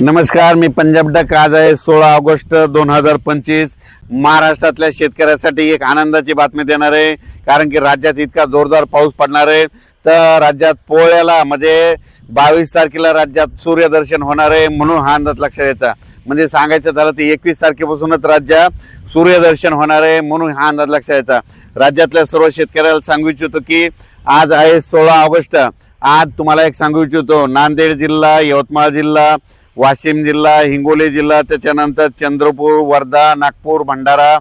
नमस्कार मी पंजाब डक. आज आहे सोळा ऑगस्ट दोन हजार पंचवीस. महाराष्ट्रातल्या शेतकऱ्यासाठी एक आनंदाची बातमी देणार आहे. कारण की राज्यात इतका जोरदार पाऊस पडणार आहे. तर राज्यात पोळ्याला म्हणजे बावीस तारखेला राज्यात सूर्यदर्शन होणार आहे म्हणून हा अंदाज लक्षात यायचा म्हणजे सांगायचं झालं तर एकवीस तारखेपासूनच राज्यात सूर्यदर्शन होणार आहे म्हणून हा अंदाज लक्षात यायचा राज्यातल्या सर्व शेतकऱ्याला सांगू इच्छितो की आज आहे सोळा ऑगस्ट. आज तुम्हाला एक सांगू इच्छितो. नांदेड जिल्हा यवतमाळ जिल्हा वाशिम जिल्हा हिंगोली जिल्हा त्याच्यानंतर चंद्रपूर वर्धा नागपूर भंडारा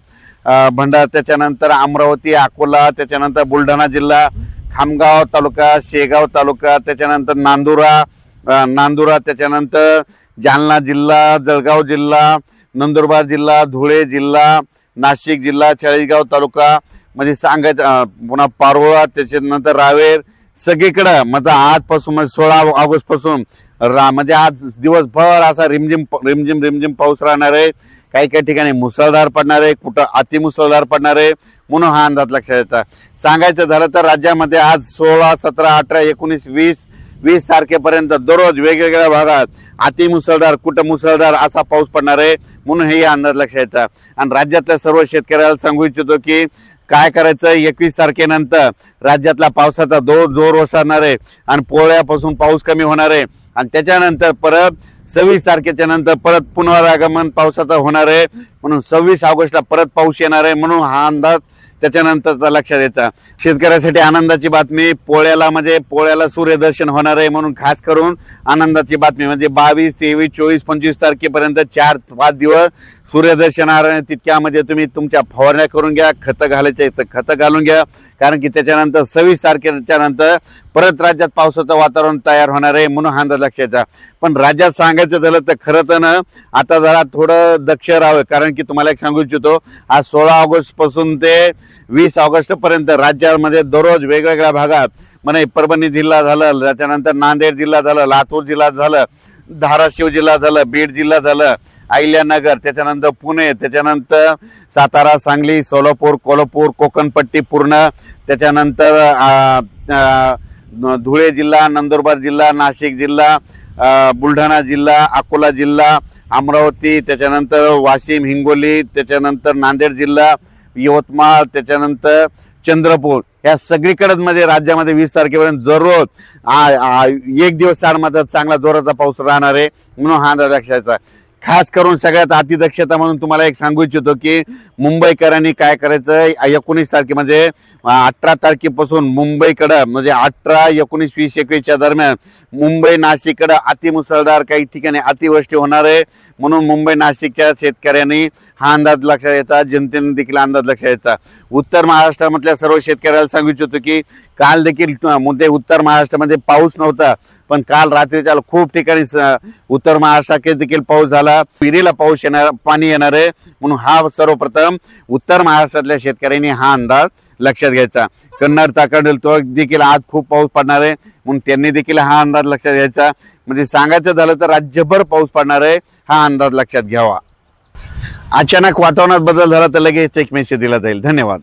भंडारा त्याच्यानंतर अमरावती अकोला त्याच्यानंतर बुलढाणा जिल्हा खामगाव तालुका शेगाव तालुका त्याच्यानंतर नांदुरा नांदुरा त्याच्यानंतर जालना जिल्हा जळगाव जिल्हा नंदुरबार जिल्हा धुळे जिल्हा नाशिक जिल्हा चाळीसगाव तालुका म्हणजे सांगायचं पुन्हा पारोळा त्याच्यानंतर रावेर सगळीकडं म्हणजे आजपासून म्हणजे सोळा ऑगस्टपासून रा म्हणजे आज दिवसभर असा रिमझिम रिमझिम रिमझिम पाऊस राहणार आहे. काही काही ठिकाणी मुसळधार पडणार आहे. कुठं अतिमुसळधार पडणार आहे म्हणून हा अंदाज लक्षात येतात सांगायचं झालं तर राज्यामध्ये आज सोळा सतरा अठरा एकोणीस वीस वीस तारखेपर्यंत दररोज वेगवेगळ्या भागात अतिमुसळधार कुठं मुसळधार असा पाऊस पडणार आहे म्हणून हे अंदाज लक्षात येतात आणि राज्यातल्या सर्व शेतकऱ्याला सांगू इच्छितो की काय करायचं? एकवीस तारखेनंतर राज्यातला पावसाचा जोर जोर ओसरणार आहे. आणि पोळ्यापासून पाऊस कमी होणार आहे. आणि त्याच्यानंतर परत सव्वीस तारखेच्या नंतर परत पुनरागमन पावसाचा होणार आहे. म्हणून सव्वीस ऑगस्टला परत पाऊस येणार आहे म्हणून हा अंदाज त्याच्यानंतरचा लक्षात येतं. शेतकऱ्यासाठी आनंदाची बातमी पोळ्याला म्हणजे पोळ्याला सूर्यदर्शन होणार आहे म्हणून खास करून आनंदाची बातमी म्हणजे बावीस तेवीस चोवीस पंचवीस तारखेपर्यंत चार पाच दिवस सूर्यदर्शन तितक्यामध्ये तुम्ही तुमच्या फवारण्या करून घ्या खतं घालायचे तर खतं घालून घ्या. कारण की त्याच्यानंतर सव्वीस तारखेच्या नंतर परत राज्यात पावसाचं वातावरण तयार होणार आहे म्हणून हा अंदाज लक्षात पण राज्यात सांगायचं झालं तर खरं तर ना आता जरा थोडं दक्ष राहावं. कारण की तुम्हाला एक सांगू इच्छितो आज सोळा ऑगस्टपासून ते वीस ऑगस्ट पर्यंत राज्यामध्ये दररोज वेगवेगळ्या भागात म्हणे परभणी जिल्हा झालं त्याच्यानंतर नांदेड जिल्हा झालं लातूर जिल्हा झालं धाराशिव जिल्हा झालं बीड जिल्हा झालं अहिल्यानगर त्याच्यानंतर पुणे त्याच्यानंतर सातारा सांगली सोलापूर कोल्हापूर कोकणपट्टी पूर्ण त्याच्यानंतर धुळे जिल्हा नंदुरबार जिल्हा नाशिक जिल्हा बुलढाणा जिल्हा अकोला जिल्हा अमरावती त्याच्यानंतर वाशिम हिंगोली त्याच्यानंतर नांदेड जिल्हा यवतमाळ त्याच्यानंतर चंद्रपूर. या सगळीकडेच मध्ये राज्यामध्ये वीस तारखेपर्यंत दररोज एक दिवस चार मात्र चांगला जोराचा पाऊस राहणार आहे म्हणून हा अंदाज लक्षाचा खास करून सगळ्यात अतिदक्षता म्हणून तुम्हाला एक सांगू इच्छितो की मुंबईकरांनी काय करायचं एकोणीस तारखे म्हणजे अठरा तारखेपासून मुंबईकडं म्हणजे अठरा एकोणीस वीस एकवीसच्या दरम्यान मुंबई नाशिककडं अतिमुसळधार काही ठिकाणी अतिवृष्टी होणार आहे. म्हणून मुंबई नाशिकच्या शेतकऱ्यांनी हा अंदाज लक्षात येतात जनतेने देखील अंदाज लक्षात येतात उत्तर महाराष्ट्रामधल्या सर्व शेतकऱ्याला सांगू इच्छितो की काल देखील मुद्दे उत्तर महाराष्ट्रामध्ये पाऊस नव्हता पण काल रात्रीच्या खूप ठिकाणी स- उत्तर महाराष्ट्रात देखील पाऊस झाला. पिरीला पाऊस येणार पाणी येणार आहे. म्हणून हा सर्वप्रथम उत्तर महाराष्ट्रातल्या शेतकऱ्यांनी हा अंदाज लक्षात घ्यायचा. कन्नड ताकडील तो देखील आज खूप पाऊस पडणार आहे. म्हणून त्यांनी देखील हा अंदाज लक्षात घ्यायचा. म्हणजे सांगायचं झालं तर राज्यभर पाऊस पडणार आहे हा अंदाज लक्षात घ्यावा. अचानक वातावरणात बदल झाला तर लगेच एक मेसेज दिला जाईल. धन्यवाद.